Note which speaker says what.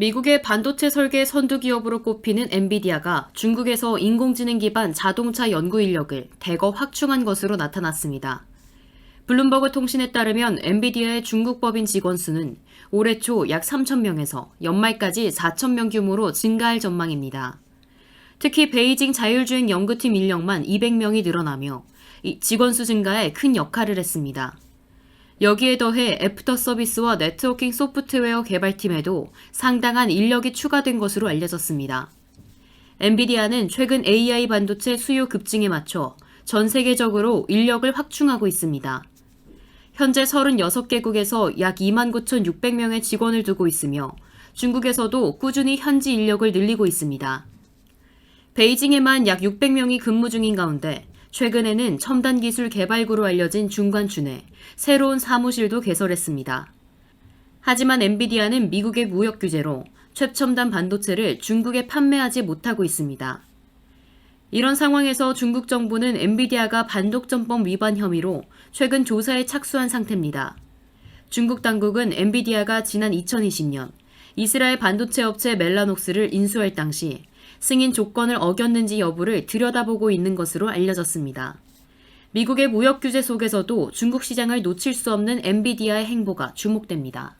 Speaker 1: 미국의 반도체 설계 선두 기업으로 꼽히는 엔비디아가 중국에서 인공지능 기반 자동차 연구 인력을 대거 확충한 것으로 나타났습니다. 블룸버그 통신에 따르면 엔비디아의 중국 법인 직원 수는 올해 초 약 3,000명에서 연말까지 4,000명 규모로 증가할 전망입니다. 특히 베이징 자율주행 연구팀 인력만 200명이 늘어나며 이 직원 수 증가에 큰 역할을 했습니다. 여기에 더해 애프터 서비스와 네트워킹 소프트웨어 개발팀에도 상당한 인력이 추가된 것으로 알려졌습니다. 엔비디아는 최근 AI 반도체 수요 급증에 맞춰 전 세계적으로 인력을 확충하고 있습니다. 현재 36개국에서 약 29,600명의 직원을 두고 있으며 중국에서도 꾸준히 현지 인력을 늘리고 있습니다. 베이징에만 약 600명이 근무 중인 가운데 최근에는 첨단 기술 개발구로 알려진 중관춘에 새로운 사무실도 개설했습니다. 하지만 엔비디아는 미국의 무역 규제로 최첨단 반도체를 중국에 판매하지 못하고 있습니다. 이런 상황에서 중국 정부는 엔비디아가 반독점법 위반 혐의로 최근 조사에 착수한 상태입니다. 중국 당국은 엔비디아가 지난 2020년 이스라엘 반도체 업체 멜라녹스를 인수할 당시 승인 조건을 어겼는지 여부를 들여다보고 있는 것으로 알려졌습니다. 미국의 무역 규제 속에서도 중국 시장을 놓칠 수 없는 엔비디아의 행보가 주목됩니다.